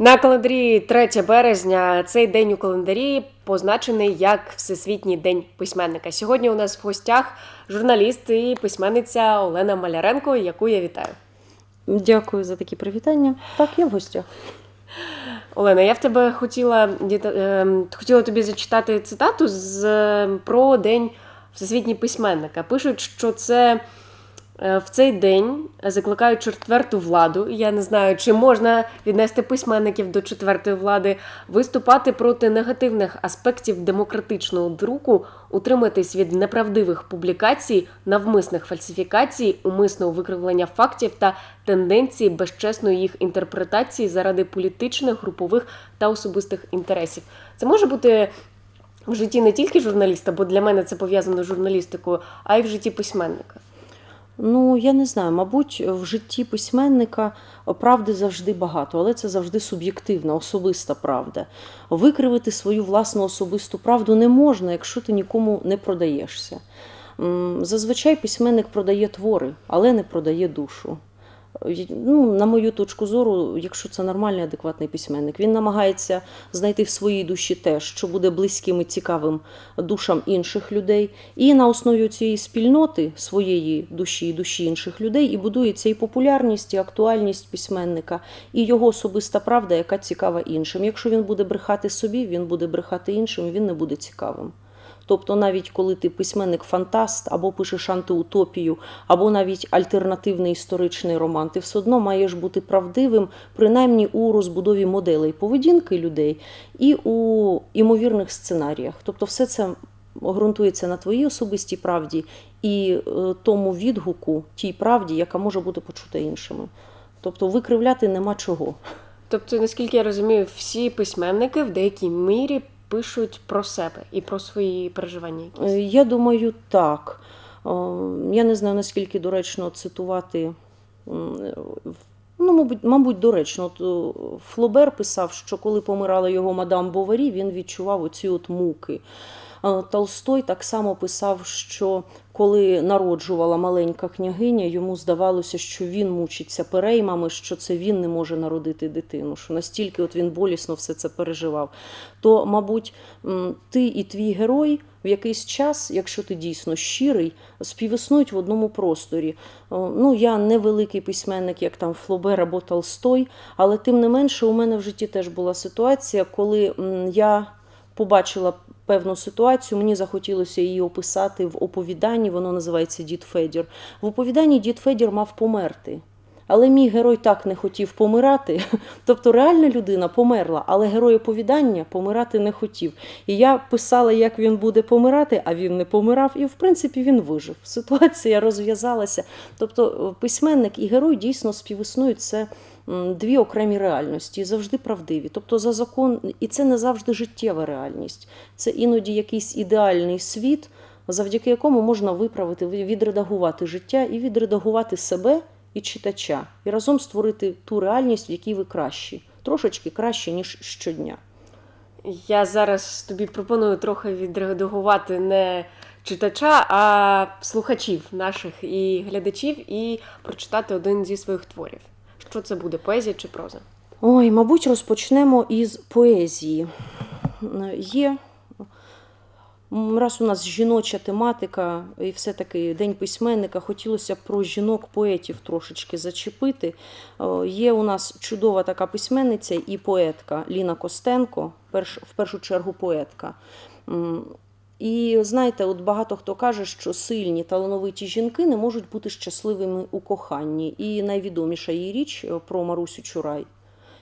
На календарі 3 березня цей день у календарі позначений як Всесвітній день письменника. Сьогодні у нас в гостях журналіст і письменниця Олена Маляренко, яку я вітаю. Дякую за такі привітання. Так, я в гостях. Олена, я в тебе хотіла ем, хотіла тобі зачитати цитату з е, про день Всесвітній письменника. Пишуть, що це в цей день закликають четверту владу. Я не знаю, чи можна віднести письменників до четвертої влади, виступати проти негативних аспектів демократичного друку, утриматись від неправдивих публікацій, навмисних фальсифікацій, умисного викривлення фактів та тенденції безчесної їх інтерпретації заради політичних, групових та особистих інтересів. Це може бути в житті не тільки журналіста, бо для мене це пов'язано з журналістикою, а й в житті письменника. Ну, я не знаю, мабуть, в житті письменника правди завжди багато, але це завжди суб'єктивна, особиста правда. Викривити свою власну особисту правду не можна, якщо ти нікому не продаєшся. Зазвичай письменник продає твори, але не продає душу. Ну, на мою точку зору, якщо це нормальний, адекватний письменник, він намагається знайти в своїй душі те, що буде близьким і цікавим душам інших людей, і на основі цієї спільноти своєї душі і душі інших людей і будується і популярність, і актуальність письменника, і його особиста правда, яка цікава іншим. Якщо він буде брехати собі, він буде брехати іншим, він не буде цікавим. Тобто, навіть коли ти письменник-фантаст або пишеш антиутопію, або навіть альтернативний історичний роман, ти все одно маєш бути правдивим, принаймні у розбудові моделей поведінки людей і у імовірних сценаріях. Тобто, все це ґрунтується на твоїй особистій правді і е, тому відгуку тій правді, яка може бути почута іншими. Тобто викривляти нема чого. Тобто, наскільки я розумію, всі письменники в деякій мірі пишуть про себе і про свої переживання якісь. Е, Я думаю, так. Е, Я не знаю, наскільки доречно цитувати. Ну, мабуть, мабуть, доречно. От е, Флобер писав, що коли помирала його мадам Боварі, він відчував оці от муки. Толстой так само писав, що коли народжувала маленька княгиня, йому здавалося, що він мучиться переймами, що це він не може народити дитину, що настільки от він болісно все це переживав. То, мабуть, ти і твій герой в якийсь час, якщо ти дійсно щирий, співіснують в одному просторі. Ну, я не великий письменник, як там Флобер або Толстой, але тим не менше у мене в житті теж була ситуація, коли я побачила певну ситуацію, мені захотілося її описати в оповіданні, воно називається Дід Федір. В оповіданні Дід Федір мав померти. Але мій герой так не хотів помирати. Тобто реальна людина померла, але герой оповідання помирати не хотів. І я писала, як він буде помирати, а він не помирав, і в принципі він вижив. Ситуація розв'язалася. Тобто е, письменник і герой дійсно співіснують це дві окремі реальності, завжди правдиві. Тобто за закон, і це не завжди життєва реальність. Це іноді якийсь ідеальний світ, завдяки якому можна виправити, відредагувати життя і відредагувати себе і читача, і разом створити ту реальність, в якій ви кращі, трошечки краще, ніж щодня. Я зараз тобі пропоную трохи відредагувати не читача, а слухачів наших і глядачів, і прочитати один зі своїх творів. Що це буде, поезія чи проза? Ой, мабуть, розпочнемо із поезії. Є раз у нас жіноча тематика, і все-таки День письменника, хотілося б про жінок-поетів трошечки зачепити. Е, Є у нас чудова така письменниця і поетка Ліна Костенко, в першу чергу поетка. І знаєте, от багато хто каже, що сильні талановиті жінки не можуть бути щасливими у коханні. І найвідоміша її річ е, про Марусю Чурай,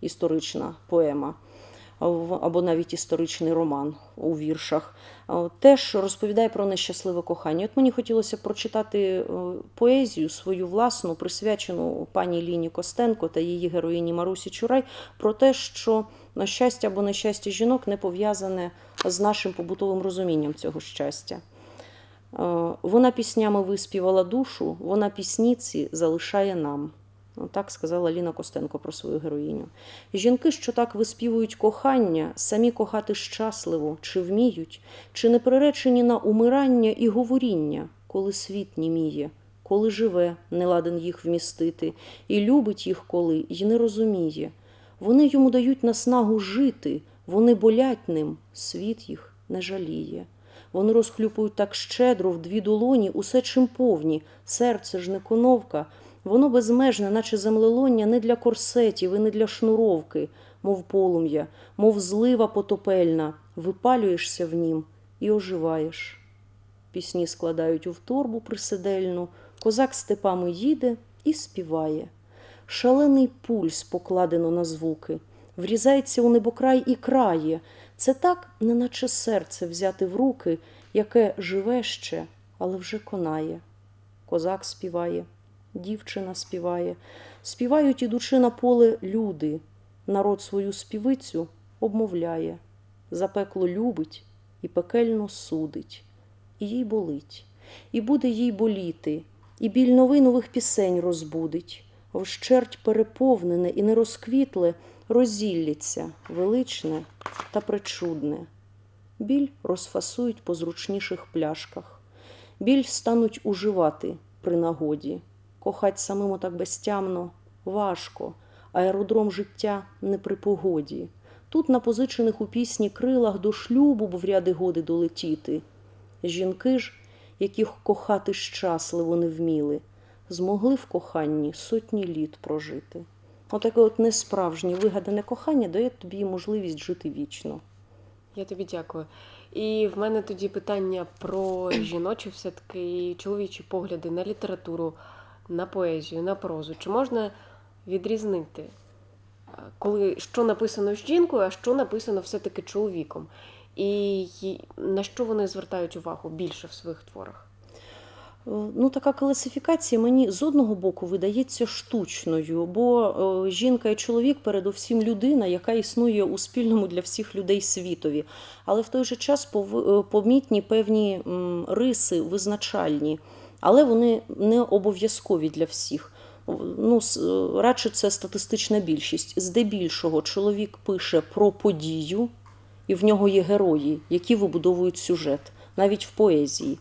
історична поема або навіть історичний роман у віршах, е, теж розповідає про нещасливе кохання. От мені хотілося прочитати е, поезію свою власну, присвячену пані Ліні Костенко та її героїні Марусі Чурай, про те, що на щастя або нещастя жінок не пов'язане з нашим побутовим розумінням цього щастя. Е, Вона піснями виспівала душу, вона пісніці залишає нам. Ну, Так сказала Ліна Костенко про свою героїню. Жінки, що так виспівують кохання, самі кохати щасливо, чи вміють, чи не приречені на умирання і говоріння, коли світ німіє, коли живе, не ладен їх вмістити, і любить їх коли, й не розуміє. Вони йому дають наснагу жити, вони болять ним, світ їх не жаліє. Вони розхлюпують так щедро в дві долоні, усе чим повні, серце ж не коновка, воно безмежне, наче землелоння, не для корсетів і не для шнуровки, мов полум'я, мов злива потопельна, випалюєшся в нім і оживаєш. Пісні складають у торбу присидельну, козак степами їде і співає. Шалений пульс покладено на звуки, врізається у небокрай і крає. Це так, неначе серце взяти в руки, яке живе ще, але вже конає. Козак співає, дівчина співає, співають, ідучи на поле люди. Народ свою співицю обмовляє, запекло любить і пекельно судить, і їй болить, і буде їй боліти, і біль новий нових пісень розбудить, вщерть переповнене і не розквітле розілляться величне та причудне. Біль розфасують по зручніших пляшках, біль стануть уживати при нагоді. Кохать самому так безтямно важко, аеродром життя не при погоді. Тут на позичених у пісні крилах до шлюбу б в ряди годи долетіти. Жінки ж, яких кохати щасливо не вміли, змогли в коханні сотні літ прожити. Отаке от несправжнє вигадане кохання дає тобі можливість жити вічно. Я тобі дякую. І в мене тоді питання про жіночі, все-таки і чоловічі погляди на літературу, на поезію, на прозу. Чи можна відрізнити, коли що написано жінкою, а що написано все-таки чоловіком? І на що вони звертають увагу більше в своїх творах? Е, Ну, така класифікація мені з одного боку видається штучною, бо е, жінка і чоловік передусім людина, яка існує у спільному для всіх людей світові. Але в той же час е, помітні певні риси визначальні, але вони не обов'язкові для всіх. Ну, радше це статистична більшість. Здебільшого чоловік пише про подію, і в нього є герої, які вибудовують сюжет, навіть в поезії.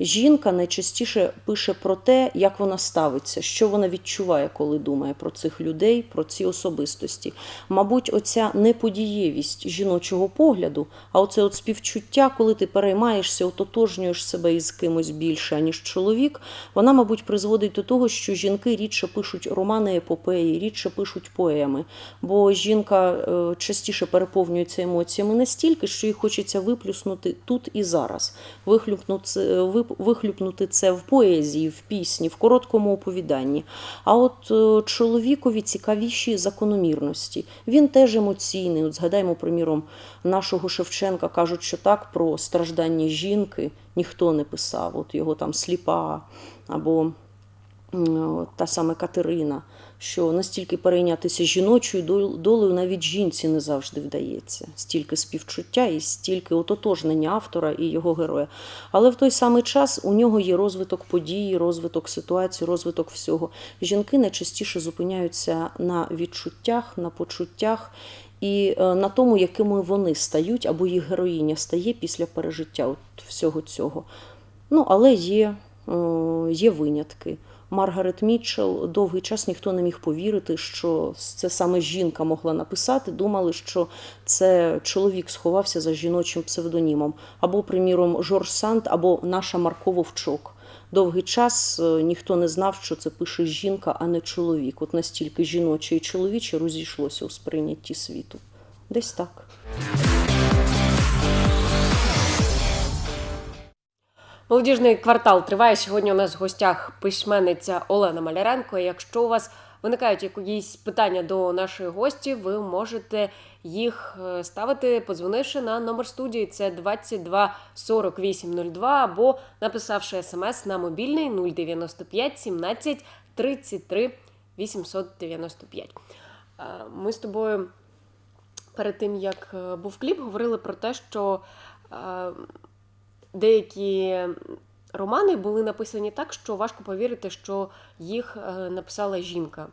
Жінка найчастіше пише про те, як вона ставиться, що вона відчуває, коли думає про цих людей, про ці особистості. Мабуть, оця неподієвість жіночого погляду, а оце от співчуття, коли ти переймаєшся, ототожнюєш себе із кимось більше, ніж чоловік, вона, мабуть, призводить до того, що жінки рідше пишуть романи епопеї, рідше пишуть поеми. Бо жінка е, частіше переповнюється емоціями настільки, що їй хочеться виплюснути тут і зараз, вихлюпнути, це- вип- вихлюпнути це в поезії, в пісні, в короткому оповіданні. А от е, чоловікові цікавіші закономірності. Він теж емоційний. От згадаємо, приміром, нашого Шевченка кажуть, що так про страждання жінки ніхто не писав. От його там сліпа або та саме Катерина, що настільки перейнятися жіночою долею навіть жінці не завжди вдається. Стільки співчуття і стільки ототожнення автора і його героя. Але в той самий час у нього є розвиток подій, розвиток ситуації, розвиток всього. Жінки найчастіше зупиняються на відчуттях, на почуттях. І е, на тому, якими вони стають, або їх героїня стає після пережиття от всього цього. Ну, але є, є винятки. Маргарет Мітчелл довгий час ніхто не міг повірити, що це саме жінка могла написати. Думали, що це чоловік сховався за жіночим псевдонімом. Або, приміром, Жорж Санд, або наша Марко Вовчок. Довгий час е, ніхто не знав, що це пише жінка, а не чоловік. От настільки жіноче і чоловіче розійшлося у сприйнятті світу. Десь так. Молодіжний квартал триває. Сьогодні у нас в гостях письменниця Олена Маляренко. Якщо у вас виникають якісь питання до нашої гості, ви можете їх е, ставити, подзвонивши на номер студії. Це 22 48 02 або написавши смс на мобільний 095 17 33 895. Е, Ми з тобою перед тим, як е, був кліп, говорили про те, що е, деякі романи були написані так, що важко повірити, що їх е, написала жінка.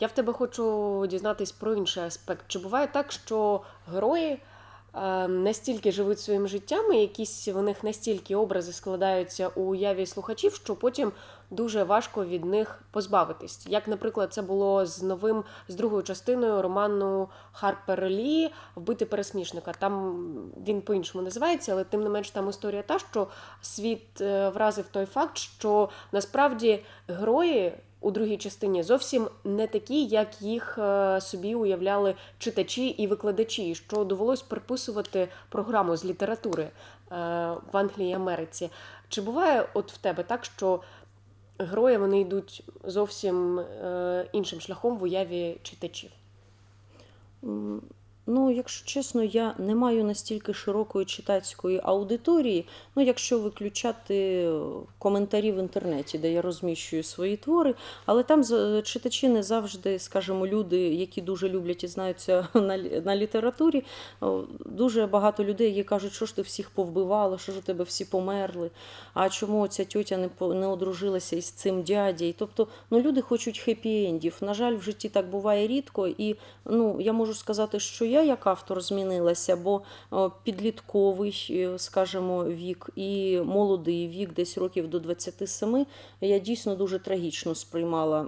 Я в тебе хочу дізнатись про інший аспект. Чи буває так, що герої е, настільки живуть своїм життям, і якісь в них настільки образи складаються у уяві слухачів, що потім дуже важко від них позбавитись. Як, наприклад, це було з новим з другою частиною роману Харпер Лі Вбити пересмішника. Там він по-іншому називається, але тим не менш там історія та, що світ е, вразив той факт, що насправді герої. У другій частині зовсім не такі, як їх е, собі уявляли читачі і викладачі, що довелось приписувати програму з літератури е, в Англії і Америці. Чи буває от в тебе так, що герої вони йдуть зовсім е, іншим шляхом в уяві читачів? Ну, якщо чесно, я не маю настільки широкої читацької аудиторії. Ну, якщо виключати е, коментарі в інтернеті, де я розміщую свої твори, але там читачі не завжди, скажімо, люди, які дуже люблять і знаються на, на літературі. Дуже багато людей, які кажуть, що ж ти всіх повбивала, що ж у тебе всі померли, а чому ця тьотя не, не одружилася із цим дядєю. Тобто, ну, люди хочуть хеппі-ендів. На жаль, в житті так буває рідко. І ну, я можу сказати, що я як автор змінилася, бо підлітковий, е, скажімо, вік і молодий вік, десь років до 27, я дійсно дуже трагічно сприймала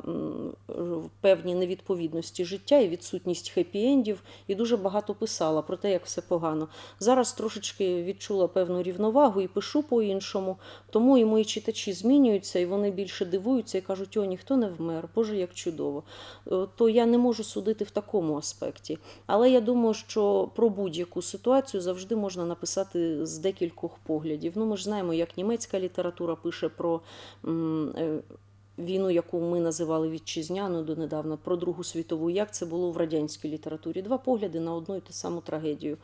певні невідповідності життя і відсутність хеппі-ендів, і дуже багато писала про те, як все погано. Зараз трошечки відчула певну рівновагу і пишу по-іншому, тому і мої читачі змінюються, і вони більше дивуються і кажуть, о, ніхто не вмер, Боже, як чудово. Е, То я не можу судити в такому аспекті. Але я думаю, що про будь-яку ситуацію завжди можна написати з декількох поглядів. Ну, ми ж знаємо, як німецька література пише про. е, Війну, яку ми називали вітчизняною донедавна, про Другу світову, як це було в радянській літературі. Два погляди на одну і ту саму трагедію.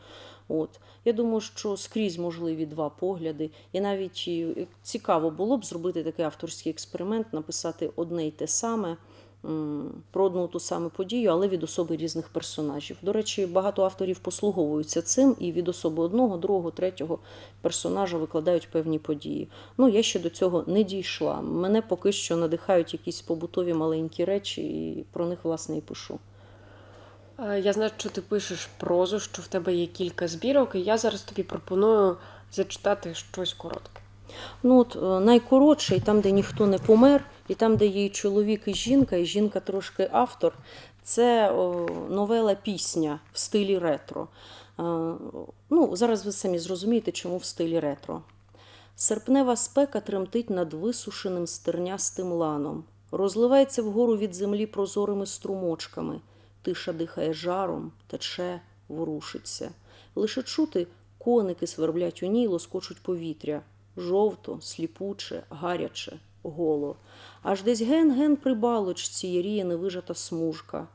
От я думаю, що скрізь можливі два погляди, і навіть цікаво було б зробити такий авторський експеримент, написати одне й те саме. Про одну ту саму подію, але від особи різних персонажів. До речі, багато авторів послуговуються цим і від особи одного, другого, третього персонажа викладають певні події. Ну, я ще до цього не дійшла. Мене поки що надихають якісь побутові маленькі речі, і про них власне і пишу. Е, Я знаю, що ти пишеш прозу, що в тебе є кілька збірок, і я зараз тобі пропоную зачитати щось коротке. Ну, от е, найкоротший, там, де ніхто не помер, і там, де і чоловік, і жінка, і жінка трошки автор, це новела пісня в стилі ретро. Е, Ну, зараз ви самі зрозумієте, чому в стилі ретро. Серпнева спека тремтить над висушеним стернястим ланом, розливається вгору від землі прозорими струмочками, тиша дихає жаром, тече, ворушиться. Лише чути коники сверблять у ній, лоскочуть повітря, жовто, сліпуче, гаряче, голо. Аж десь ген-ген при балочці яріє невижата смужка.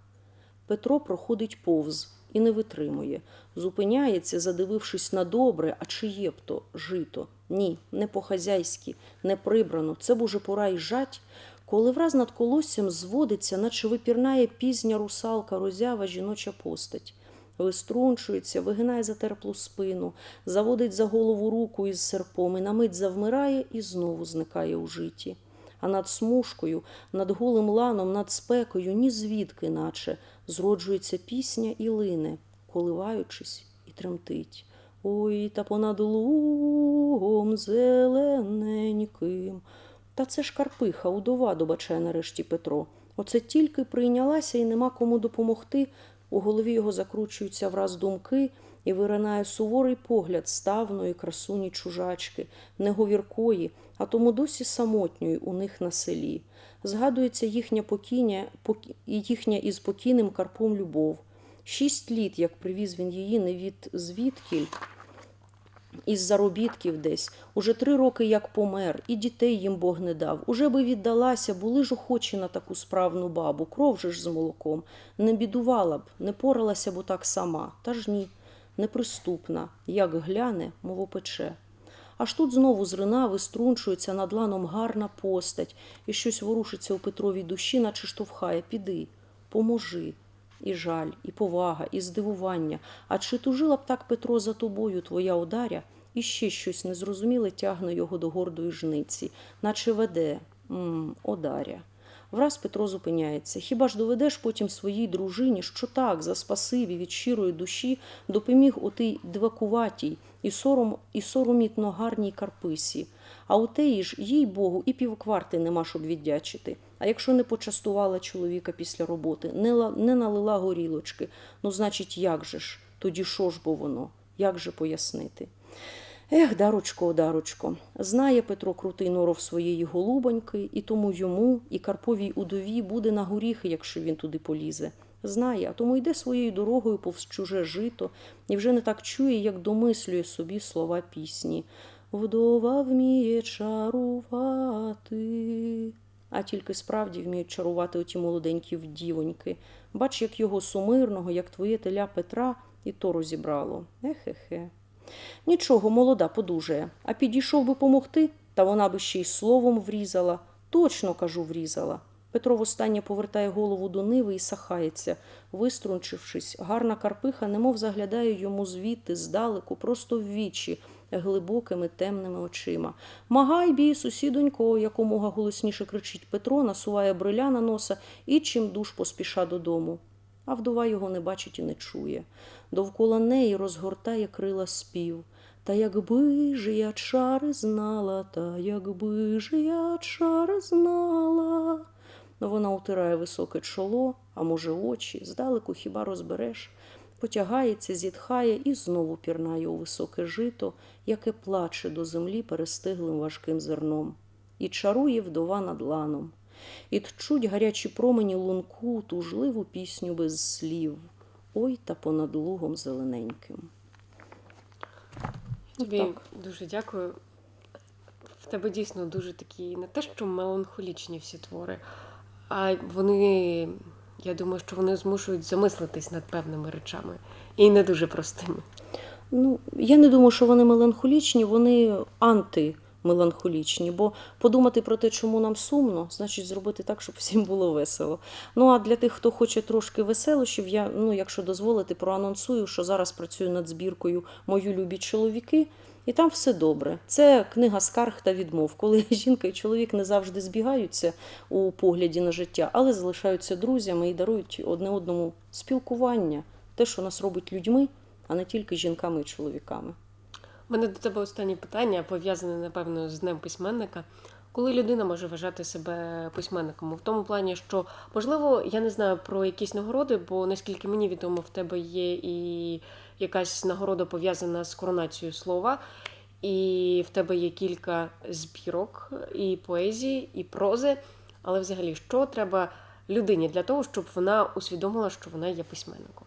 Петро проходить повз і не витримує. Зупиняється, задивившись на добре, а чи є б то жито? Ні, не по-хазяйськи, не прибрано. Це б уже пора й жать. Коли враз над колоссям зводиться, наче випірнає пізня русалка, розява жіноча постать. Виструнчується, вигинає затерплу спину, заводить за голову руку із серпом і на мить завмирає і знову зникає у житті а над смужкою, над голим ланом, над спекою, ні звідки, наче зроджується пісня і лине, коливаючись і тремтить. Ой, та понад лугом зелененьким. Та це ж Карпиха, удова, добачає нарешті Петро. Оце тільки прийнялася і нема кому допомогти. У голові його закручуються враз думки, і виринає суворий погляд ставної красуні чужачки, неговіркої, а тому досі самотньої у них на селі. Згадується їхня покійня, покі- їхня із покійним Карпом любов. Шість літ, як привіз він її не від звідкіль, із заробітків десь. Уже три роки як помер, і дітей їм Бог не дав. Уже би віддалася, були ж охочі на таку справну бабу, кров же ж з молоком. Не бідувала б, не поралася б отак сама. Та ж ні, неприступна, як гляне, мов опече. Аж тут знову зрина виструнчується над ланом гарна постать, і щось ворушиться у Петровій душі, наче штовхає. Піди, поможи. І жаль, і повага, і здивування. А чи тужила б так Петро за тобою, твоя одаря, і ще щось незрозуміле тягне його до гордої жниці, наче веде м, одаря. Враз Петро зупиняється. Хіба ж доведеш потім своїй дружині, що так, за спасибі від щирої душі допоміг отий двакуватій і сором, і соромітно гарній Карписі. А у теї ж, їй Богу, і півкварти нема, щоб віддячити. А якщо не почастувала чоловіка після роботи, не, не налила горілочки, ну, значить, як же ж? Тоді що ж бо воно? Як же пояснити? Ех, дарочко, дарочко, знає Петро крутий норов своєї голубоньки, і тому йому, і Карповій удові буде на горіхи, якщо він туди полізе. Знає, а тому йде своєю дорогою повз чуже жито, і вже не так чує, як домислює собі слова пісні. Вдова вміє чарувати. А тільки справді вміють чарувати оті молоденькі вдівоньки. Бач, як його сумирного, як твоє теля Петра, і то розібрало. Ехе-хе. Нічого, молода подужає. А підійшов би помогти, та вона би ще й словом врізала. Точно, кажу, врізала. Петро востаннє повертає голову до ниви і сахається. Виструнчившись, гарна карпиха немов заглядає йому звідти, здалеку, просто в вічі, глибокими темними очима. Магай бій, сусідонько, якомога голосніше кричить Петро, насуває бриля на носа і чим душ поспіша додому. А вдова його не бачить і не чує. Довкола неї розгортає крила спів. Та якби ж я чари знала, та якби ж я чари знала. Вона утирає високе чоло, а може очі, здалеку хіба розбереш. Потягається, зітхає і знову пірнає у високе жито, яке плаче до землі перестиглим важким зерном. І чарує вдова над ланом. І тчуть гарячі промені лунку, тужливу пісню без слів. Ой та понад лугом зелененьким. Тобі так. дуже дякую. В тебе дійсно дуже такі не те, що меланхолічні всі твори, а вони, я думаю, що вони змушують замислитись над певними речами і не дуже простими. Ну, я не думаю, що вони меланхолічні, вони антимеланхолічні, бо подумати про те, чому нам сумно, значить зробити так, щоб всім було весело. Ну а для тих, хто хоче трошки веселощів, я, ну, якщо дозволите, проанонсую, що зараз працюю над збіркою Мої любі чоловіки. І там все добре. Це книга скарг та відмов, коли жінка і чоловік не завжди збігаються у погляді на життя, але залишаються друзями і дарують одне одному спілкування, те, що нас робить людьми, а не тільки жінками і чоловіками. У мене до тебе останнє питання, пов'язане, напевно, з Днем письменника. Коли людина може вважати себе письменником? В тому плані, що можливо, я не знаю про якісь нагороди, бо наскільки мені відомо, в тебе є і якась нагорода пов'язана з коронацією слова, і в тебе є кілька збірок і поезії, і прози. Але взагалі, що треба людині для того, щоб вона усвідомила, що вона є письменником?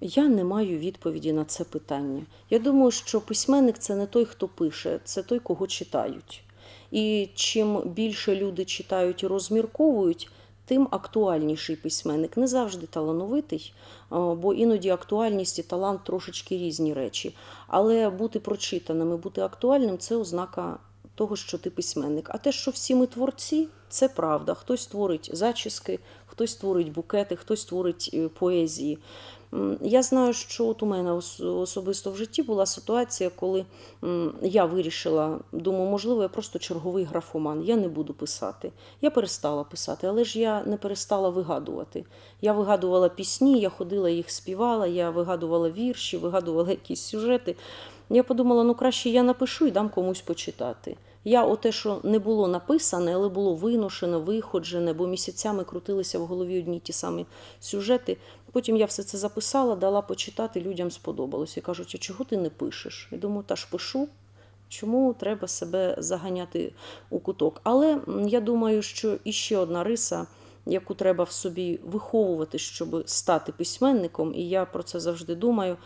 Я не маю відповіді на це питання. Я думаю, що письменник це не той, хто пише, це той, кого читають. І чим більше люди читають і розмірковують, тим актуальніший письменник. Не завжди талановитий, бо іноді актуальність і талант трошечки різні речі. Але бути прочитаним і бути актуальним це ознака того, що ти письменник. А те, що всі ми творці, це правда. Хтось творить зачіски, хтось творить букети, хтось творить е, поезії. Я знаю, що от у мене особисто в житті була ситуація, коли я вирішила, думаю, можливо, я просто черговий графоман, я не буду писати. Я перестала писати, але ж я не перестала вигадувати. Я вигадувала пісні, я ходила їх співала, я вигадувала вірші, вигадувала якісь сюжети. Я подумала, ну краще я напишу і дам комусь почитати. Я оте, що не було написане, але було виношене, виходжене, бо місяцями крутилися в голові одні ті самі сюжети. Потім я все це записала, дала почитати, людям сподобалось. І кажуть, а чого ти не пишеш? Я думаю, та ж пишу. Чому треба себе заганяти у куток? Але я думаю, що іще одна риса, яку треба в собі виховувати, щоб стати письменником, і я про це завжди думаю,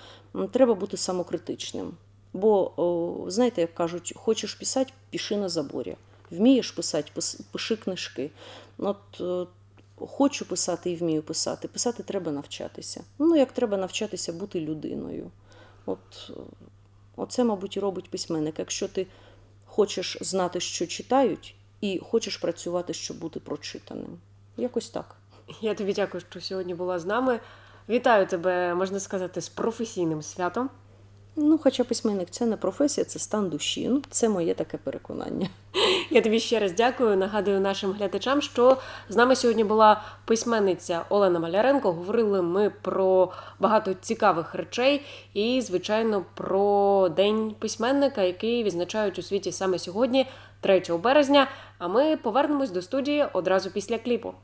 треба бути самокритичним. Бо, знаєте, як кажуть, хочеш писати, пиши на заборі. Вмієш писати, пис- пиши книжки. От хочу писати і вмію писати. Писати треба навчатися. Ну, як треба навчатися бути людиною. От оце, мабуть, і робить письменник. Якщо ти хочеш знати, що читають, і хочеш працювати, щоб бути прочитаним. Якось так. Я тобі дякую, що сьогодні була з нами. Вітаю тебе, можна сказати, з професійним святом. Ну, хоча письменник це не професія, це стан душі. Ну, це моє таке переконання. Я тобі ще раз дякую. Нагадую нашим глядачам, що з нами сьогодні була письменниця Олена Маляренко. Говорили ми про багато цікавих речей і, звичайно, про день письменника, який відзначають у світі саме сьогодні, 3 березня. А ми повернемось до студії одразу після кліпу.